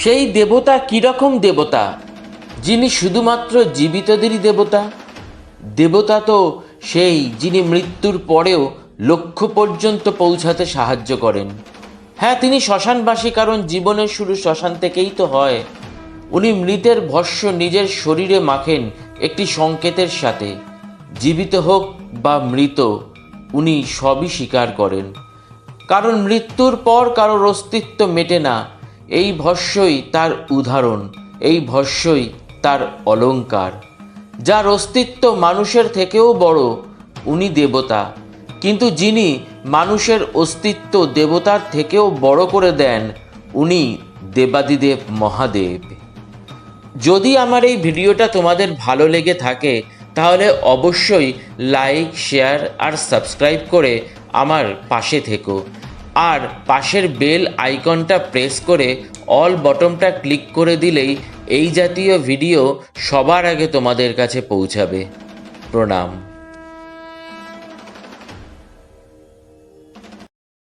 সেই দেবতা কীরকম দেবতা? যিনি শুধুমাত্র জীবিতদেরই দেবতা? দেবতা তো সেই যিনি মৃত্যুর পরেও লক্ষ্য পর্যন্ত পৌঁছাতে সাহায্য করেন। হ্যাঁ তিনি শ্মশানবাসী, কারণ জীবনের শুরু শ্মশান থেকেই তো হয়। উনি মৃতের ভস্য নিজের শরীরে মাখেন একটি সংকেতের সাথে। জীবিত হোক বা মৃত, উনি সবই স্বীকার করেন। কারণ মৃত্যুর পর কারোর অস্তিত্ব মেটে না। এই ভস্যই তার উদাহরণ, এই ভস্যই তার অলংকার যার অস্তিত্ব মানুষের থেকেও বড়, উনি দেবতা। কিন্তু যিনি মানুষের অস্তিত্ব দেবতার থেকেও বড় করে দেন, উনি দেবাদিদেব মহাদেব। যদি আমার এই ভিডিওটা তোমাদের ভালো লেগে থাকে, তাহলে অবশ্যই লাইক, শেয়ার আর সাবস্ক্রাইব করে আমার পাশে থেকো। আর পাশের বেল আইকনটা প্রেস করে অল বটমটা ক্লিক করে দিলেই এই জাতীয় ভিডিও সবার আগে তোমাদের কাছে পৌঁছাবে। প্রণাম।